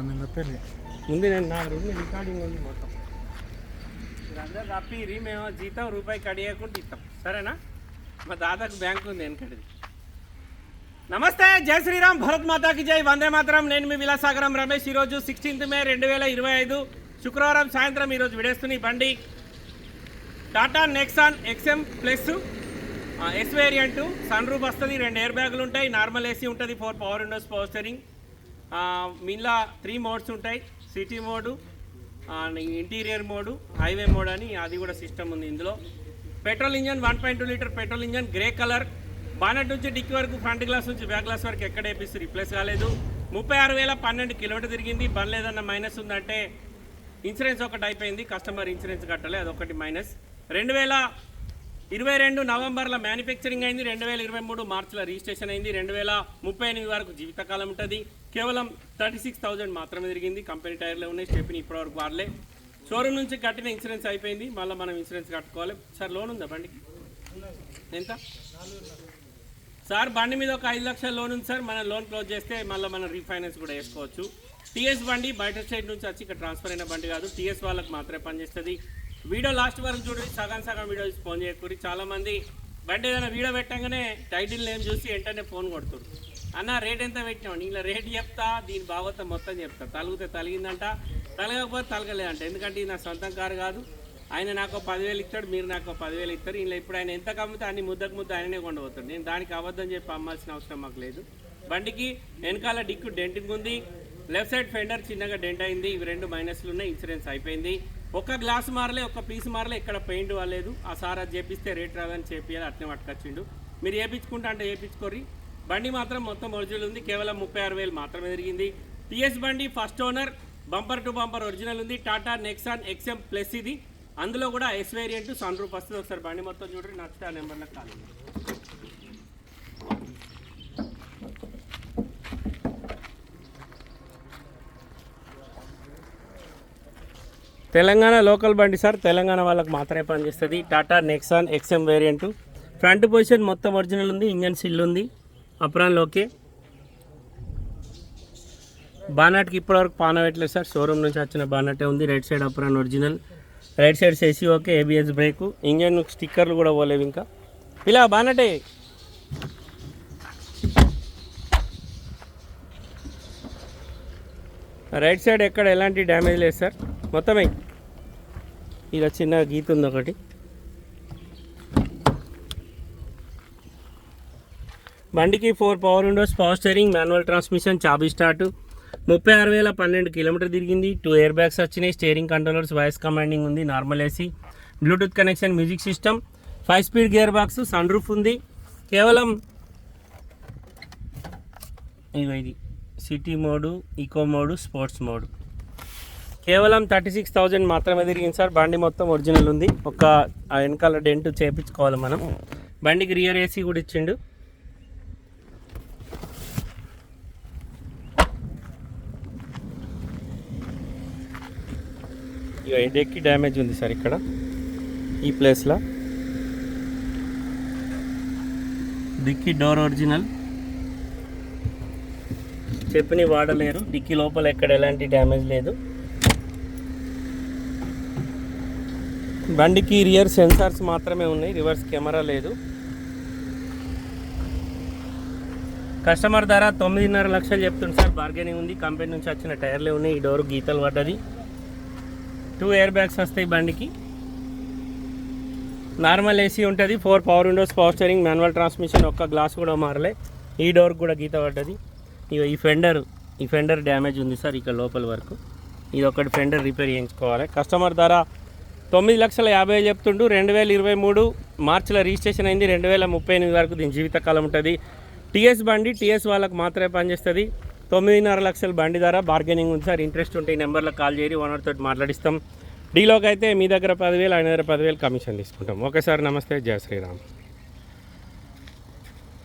నిన్న పెళ్ళి. ముందు నేను నా రూమ్ రికార్డింగ్ ఉంది మొత్తం. అందరూ తప్పిరి మేము జీతం రూపాయి కడియకుండా ఇస్తాం. సరేనా? మా దాదాకు బ్యాంక్ ఉంది వెనకడిది. నమస్తే జై శ్రీరామ్ భరత్ మాతాకి జై. వందే మాత్రం. నేను మీ విలాసాగరం రమేష్. ఈరోజు సిక్స్టీన్త్ మే రెండు వేల ఇరవై ఐదు. శుక్రవారం సాయంత్రం ఈరోజు విడేస్తున్న ఈ బండి Tata Nexon X M plus S variant sun roof వస్తుంది రెండు ఎయిర్ బ్యాగులు ఉంటాయి. నార్మల్ ఏసీ ఉంటుంది four power windows power steering. మీలా త్రీ మోడ్స్ ఉంటాయి. City mode interior mode highway mode అని అది కూడా సిస్టమ్ ఉంది ఇందులో. Petrol engine one point two litre petrol engine grey colour. Bonnet నుంచి డిక్కి వరకు ఫ్రంట్ గ్లాస్ నుంచి బ్యాక్ గ్లాస్ వరకు ఎక్కడ వేపిస్తే రిప్లేస్ కాలేదు. ముప్పై ఆరు వేల పన్నెండు కిలోమీటర్ తిరిగింది. బండ్ లేదన్న మైనస్ ఉందంటే ఇన్సూరెన్స్ ఒకటి అయిపోయింది. కస్టమర్ ఇన్సూరెన్స్ కట్టాలి అదొకటి మైనస్. రెండు వేల ఇరవై రెండు నవంబర్లో మ్యానుఫ్యాక్చరింగ్ అయింది రెండు వేల ఇరవై మూడు మార్చిలో రిజిస్ట్రేషన్ అయింది రెండు వేల ముప్పై ఎనిమిది వరకు జీవితకాలం ఉంటుంది. కేవలం థర్టీ సిక్స్ థౌజండ్ మాత్రమే తిరిగింది కంపెనీ టైర్లో ఉన్నాయి స్టెప్ని ఇప్పటివరకు వాడలే. షోరూమ్ నుంచి కట్టిన ఇన్సూరెన్స్ అయిపోయింది మళ్ళీ మనం ఇన్సూరెన్స్ కట్టుకోవాలి. సార్ లోన్ ఉందా బండికి? ఎంత? సార్ బండి మీద ఒక ఐదు లక్షల లోన్ ఉంది సార్ మనం లోన్ క్లోజ్ చేస్తే మళ్ళీ మనం రీఫైనాన్స్ కూడా వేసుకోవచ్చు టీఎస్ బండి బయట స్టేట్ నుంచి వచ్చి ఇక్కడ ట్రాన్స్ఫర్ అయిన బండి కాదు టీఎస్ వాళ్ళకి మాత్రమే పనిచేస్తుంది. వీడియో లాస్ట్ వరకు చూడండి. సగం సగం వీడియో ఫోన్ చేయకూరి చాలామంది బండి ఏదైనా వీడియో పెట్టగానే టైటిల్ నేమ్ చూసి వెంటనే ఫోన్ కొడుతురు. అన్న రేట్ ఎంత పెట్టినావు? ఇలా రేట్ చెప్తా దీని బాగోతా మొత్తం చెప్తా. తలిగితే తలిగిందంట తలగకపోతే తలగలేదంట. ఎందుకంటే ఇది నా సొంతం కారు కాదు. ఆయన నాకు ఒక పదివేలు ఇస్తాడు మీరు నాకు ఒక పదివేలు ఇస్తారు. ఇలా ఇప్పుడు ఆయన ఎంత కమ్మితే అన్ని ముద్దకు ముద్ద ఆయననే కొండపోతాడు నేను దానికి అబద్ధం చెప్పి అమ్మాల్సిన అవసరం మాకు లేదు. బండికి వెనకాల డిక్కు డెంటింగ్ ఉంది. లెఫ్ట్ సైడ్ ఫెండర్ చిన్నగా డెంట్ అయింది. ఇవి రెండు మైనస్లు ఉన్నాయి. ఇన్సూరెన్స్ అయిపోయింది. ఒక గ్లాస్ మారలే ఒక పీస్ మారలే ఇక్కడ పెయింట్ వాలేదు ఆ సార్ అది చేపిస్తే రేట్ రాదని చేపియాలి అట్నే పట్టుకొచ్చిండు. మీరు వేయించుకుంటా అంటే వేయించుకోర్రి బండి మాత్రం మొత్తం ఒరిజినల్ ఉంది కేవలం ముప్పై ఆరు వేలు మాత్రమే జరిగింది టీఎస్ బండి first owner bumper to bumper original ఉంది టాటా నెక్సాన్ ఎక్స్ఎం ప్లస్ ఇది. అందులో కూడా ఎస్ వేరియంట్ సన్ రూప్ వస్తుంది. ఒకసారి బండి మొత్తం చూడండి నచ్చితే ఆ నెంబర్లకు కాల్ తెలంగాణ లోకల్ బండి సార్. తెలంగాణ వాళ్ళకి మాత్రమే పనిచేస్తుంది. Tata Nexon X M variant front position మొత్తం ఒరిజినల్ ఉంది ఇంజన్ సిల్ ఉంది. అప్రాన్లో ఓకే బానట్కి ఇప్పటివరకు పాన పెట్టలేదు సార్. షోరూమ్ నుంచి వచ్చిన బానటే ఉంది. Right side apron original right side AC okay A B S brake engine స్టిక్కర్లు కూడా పోలేవు ఇంకా. ఇలా బానాటే రైట్ సైడ్ ఎక్కడ ఎలాంటి డ్యామేజ్ లేదు సార్. మొత్తమే. ఇలా చిన్న గీత ఉంది ఒకటి. బండికి four power windows power steering manual transmission చాబీ start. ముప్పై ఆరు వేల పన్నెండు కిలోమీటర్ తిరిగింది. టూ ఇయర్ బ్యాగ్స్ వచ్చినాయి. స్టీరింగ్ కంట్రోలర్స్ వాయిస్ కమాండింగ్ ఉంది. Normal AC Bluetooth connection music system five speed gear box sun roof ఉంది. కేవలం ఇది. City mode eco mode sports mode కేవలం థర్టీ సిక్స్ థౌజండ్ మాత్రమే తిరిగింది సార్. బండి మొత్తం ఒరిజినల్ ఉంది. ఒక ఆ వెనకాల డెంట్ చేపించుకోవాలి మనం. బండికి రియర్ ఏసీ కూడా ఇచ్చిండు. ఇక డెక్కి డ్యామేజ్ ఉంది సార్ ఇక్కడ. ఈ ప్లేస్లో డిక్కీ డోర్ ఒరిజినల్ చెప్పిని వాడలేరు. డిక్కీ లోపల ఎక్కడ ఎలాంటి డ్యామేజ్ లేదు. బండికి రియర్ సెన్సార్స్ మాత్రమే ఉన్నాయి. రివర్స్ కెమెరా లేదు. కస్టమర్ ధర తొమ్మిదిన్నర లక్షలు చెప్తుంది సార్. బార్గెనింగ్ ఉంది. కంపెనీ నుంచి వచ్చిన టైర్లే ఉన్నాయి. ఈ డోర్ గీతలు పడ్డది. టూ ఎయిర్ బ్యాగ్స్ వస్తాయి బండికి. నార్మల్ ఏసీ ఉంటుంది. Four power windows power steering manual transmission ఒక్క గ్లాస్ కూడా మారలే. ఈ డోర్ కూడా గీత పడ్డది. ఇక ఈ ఫెండర్ ఈ ఫెండర్ డ్యామేజ్ ఉంది సార్ ఇక లోపల వరకు. ఇది ఒకటి ఫెండర్ రిపేర్ చేయించుకోవాలి. కస్టమర్ ధర తొమ్మిది లక్షల యాభై వేలు చెప్తుండు. రెండు వేల ఇరవై మూడు మార్చిలో రిజిస్ట్రేషన్ అయింది. రెండు వేల ముప్పై ఎనిమిది వరకు దీని జీవితకాలం ఉంటుంది. టీఎస్ బండి టీఎస్ వాళ్ళకు మాత్రమే పనిచేస్తుంది. తొమ్మిదిన్నర లక్షల బండి ధర బార్గెనింగ్ ఉంది సార్. ఇంట్రెస్ట్ ఉంటే ఈ నెంబర్లో కాల్ చేయరి ఓనర్ తోటి మాట్లాడిస్తాం. డీలోకి అయితే మీ దగ్గర పదివేలు ఆయన దగ్గర పదివేలు కమిషన్ తీసుకుంటాం. ఓకే సార్ నమస్తే. జయ శ్రీరామ్.